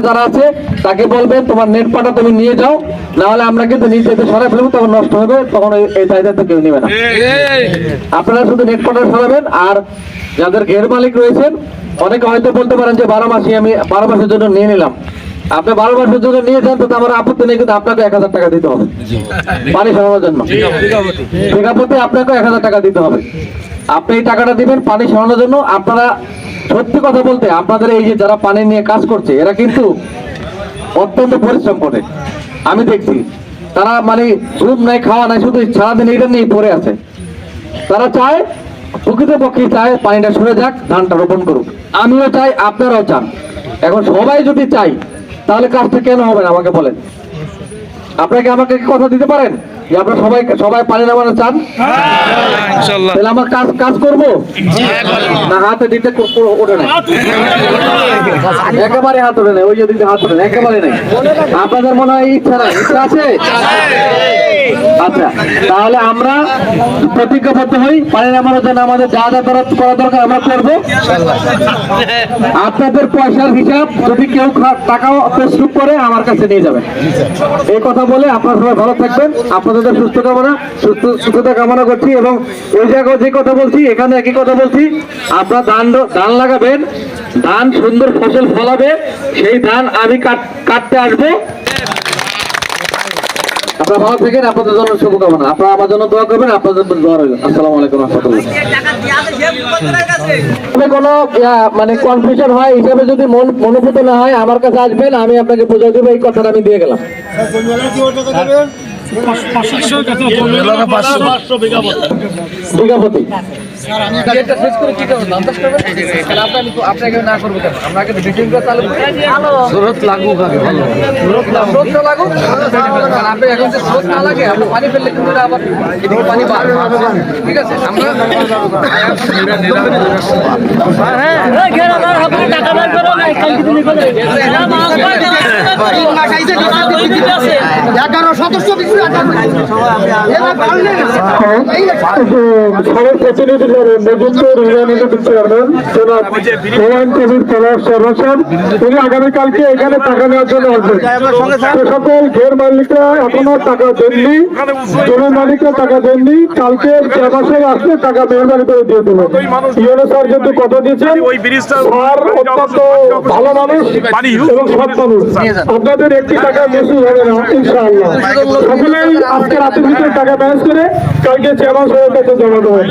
যারা আছে তাকে বলবেন তোমার নেট পাটা তুমি নিয়ে যাও না হলে আমরা কিন্তু নিচে এসে সরাই ফেলব তখন নষ্ট হবে তখন এই- দায়িত্ব তো কেউ নেবে না। আপনারা শুধু নেট পাটা সরাবেন আর যাদের ঘের মালিক রয়েছেন অনেকে হয়তো বলতে পারেন যে বারো মাসই আমি বারো মাসের জন্য নিয়ে নিলাম। আপনি বারো মাসের জন্য নিয়ে যান তো আমার আপত্তি নেই কিন্তু আপনাকে এক হাজার টাকা দিতে হবে। পানি সরানোর জন্য। বিঘাপতি আপনাকে এক হাজার টাকা দিতে হবে। আপনি এই টাকাটা দিবেন পানি সরানোর জন্য। আপনারা সত্যি কথা বলতে, আপনাদের এই যে যারা পানি নিয়ে কাজ করছে, এরা কিন্তু অত্যন্ত পরিশ্রম করে। আমি দেখছি, তারা মানে ঘুম নাই, খাওয়া নাই, শুধু সারাদিন এটা নিয়ে পড়ে আছে। তারা চায় প্রকৃতপক্ষে চায় পানিটা সরে যাক, ধানটা রোপণ করুক। আমিও চাই, আপনারাও চান। এখন সবাই যদি চাই তাহলে কাজটা কেন হবে না, আমাকে বলেন। আপনাকে আমাকে কথা দিতে পারেন? যে আপনারা সবাই সবাই পানি নামানো চান? তাহলে আমার কাজ কাজ করব? না হাতে দিতে ওঠে না একেবারে হাত ওঠে নাই ওই যে দিতে হাত ওঠে না একেবারে নেই। আপনাদের মনে হয় ইচ্ছা নাই? ইচ্ছা আছে। আচ্ছা তাহলে আমরা প্রতিজ্ঞাবদ্ধ হই। পানি নামানোর জন্য আমাদের যা যা করা করা দরকার আমরা করব। আপনাদের পয়সার হিসাব, যদি কেউ টাকা প্রস্তুত করে আমার কাছে নিয়ে যাবেন এই কথা বলে আপনারা সবাই ভালো থাকবেন। আপনাদের সুস্থ কামনা, সুস্থ সুস্থতা কামনা করছি এবং ওই জায়গায় যে কথা বলছি, এখানে একই কথা বলছি। আপনারা ধান ধান লাগাবেন। ধান সুন্দর ফসল ফলাবে। সেই ধান আমি কাট- কাটতে আসব। আপনারা ভালো থাকেন আপনাদের জন্য শুভকামনা। আপনারা আমার জন্য দোয়া করবেন আপনাদের জন্য দোয়া রইল। আসসালামু আলাইকুম রহমতুল্লাহ। কোনো মানে কনফিউশন হয় হিসাবে যদি মন মনোভূত না হয় আমার কাছে আসবেন আমি আপনাকে বুঝিয়ে দেবো এই কথাটা আমি দিয়ে গেলাম। বিঘাপতি। স্রোত লাগুক আগে ভালো। এগারো সদস্য কিছু এবার পারলে না সবার প্রতিনিধি করে মজুমদার ইউনিয়নের চেয়ারম্যান জনাব হুমায়ুন কবির পলাশ সরসব তিনি আগামীকালকে এখানে টাকা নেওয়ার জন্য আসবেন। সকল ঘের মালিকরা এখনও টাকা দেননি। জমির মালিকরা টাকা দেননি। কালকে মাসে আসলে টাকা মেহরবানি করে দিয়ে ইউনো স্যার কথা দিয়েছেন, স্যার অত্যন্ত ভালো মানুষ আপনাদের একটি টাকা বেশি হবে না, ইনশাআল্লাহ। সকলেই আজকে রাতের ভিতরে টাকা ম্যানেজ করে কালকে চেয়ারম্যান সাহেবের কাছে জমা দেবো। হবে।